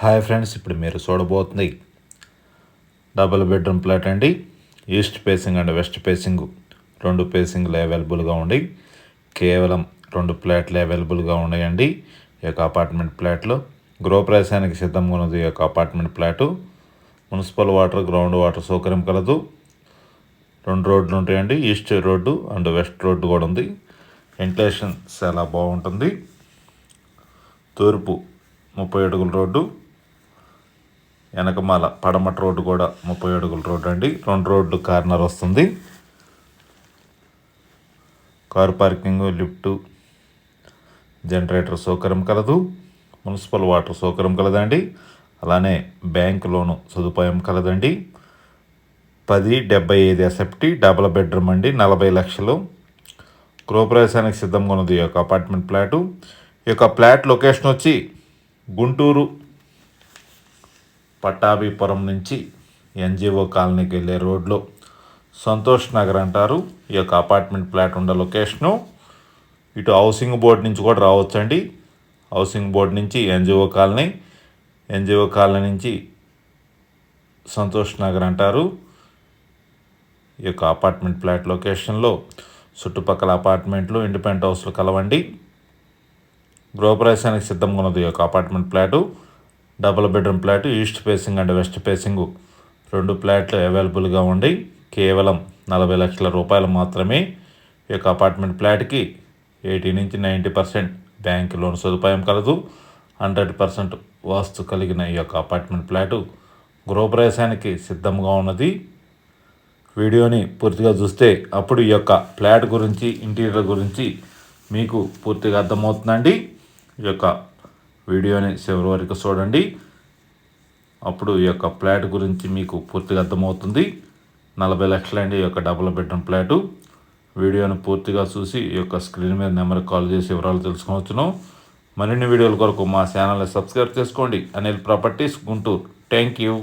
Hi friends ఇప్పుడు మీరు చూడబోతుంది డబుల్ బెడ్రూమ్ ఫ్లాట్ అండి. East facing and west facing రెండు ఫేసింగ్లు అవైలబుల్గా ఉండి కేవలం రెండు ఫ్లాట్లు అవైలబుల్గా ఉన్నాయండి. ఈ యొక్క అపార్ట్మెంట్ ప్లాట్లు గృహప్రవేశానికి సిద్ధంగా ఉన్నది ఈ యొక్క apartment flat. Municipal water ground water సౌకర్యం కలదు. రెండు రోడ్లు ఉంటాయండి east road and west road కూడా ఉంది. వెంటిలేషన్ చాలా బాగుంటుంది. తూర్పు ముప్పై అడుగుల రోడ్డు వెనకమాల పడమట రోడ్డు కూడా ముప్పై అడుగుల రోడ్డు అండి. రెండు రోడ్లు కార్నర్ వస్తుంది. కారు పార్కింగ్ లిఫ్ట్ జనరేటర్ సౌకర్యం కలదు. మున్సిపల్ వాటర్ సౌకర్యం కలదండి. అలానే బ్యాంక్ లోను సదుపాయం కలదండి. పది డెబ్బై ఐదు ఎస్ఎఫ్టీ డబల్ బెడ్రూమ్ అండి. నలభై లక్షలు. గృహప్రవేశానికి సిద్ధంగా ఉన్నది ఈ యొక్క అపార్ట్మెంట్ ఫ్లాటు. ఈ యొక్క ఫ్లాట్ లొకేషన్ వచ్చి గుంటూరు పట్టాభిపురం నుంచి ఎన్జిఓ కాలనీకి వెళ్ళే రోడ్లో సంతోష్ నగర్ అంటారు. ఈ యొక్క అపార్ట్మెంట్ ఫ్లాట్ ఉండే లొకేషను ఇటు హౌసింగ్ బోర్డు నుంచి కూడా రావచ్చండి. హౌసింగ్ బోర్డు నుంచి ఎన్జిఓ కాలనీ ఎన్జిఓ కాలనీ నుంచి సంతోష్ నగర్ అంటారు. ఈ యొక్క అపార్ట్మెంట్ ఫ్లాట్ లొకేషన్లో చుట్టుపక్కల అపార్ట్మెంట్లు ఇండిపెండెంట్ హౌస్లు కలవండి. గృహప్రవేశానికి సిద్ధంగా ఉన్నది ఈ యొక్క apartment flat. Double bedroom flat east facing and west facing. రెండు ఫ్లాట్లు అవైలబుల్గా ఉండి కేవలం నలభై లక్షల రూపాయలు మాత్రమే ఈ యొక్క అపార్ట్మెంట్ ఫ్లాట్కి ఎయిటీ నుంచి నైంటీ పర్సెంట్ బ్యాంక్ లోన్ సదుపాయం కలదు. హండ్రెడ్ పర్సెంట్ వాస్తు కలిగిన ఈ యొక్క అపార్ట్మెంట్ ఫ్లాటు గృహప్రవేశానికి సిద్ధంగా ఉన్నది. వీడియోని పూర్తిగా చూస్తే అప్పుడు ఈ యొక్క ఫ్లాట్ గురించి ఇంటీరియర్ గురించి మీకు పూర్తిగా అర్థమవుతుందండి. ఈ యొక్క వీడియోని చివరి వరకు చూడండి. అప్పుడు ఈ యొక్క ఫ్లాట్ గురించి మీకు పూర్తిగా అర్థమవుతుంది. నలభై లక్షలండి ఈ యొక్క డబుల్ బెడ్రూమ్ ఫ్లాటు వీడియోని పూర్తిగా చూసి ఈ యొక్క స్క్రీన్ మీద నెంబర్ కాల్ చేసి వివరాలు తెలుసుకోవచ్చును. మరిన్ని వీడియోల కొరకు మా ఛానల్ని సబ్స్క్రైబ్ చేసుకోండి. Anil properties Guntur. Thank you.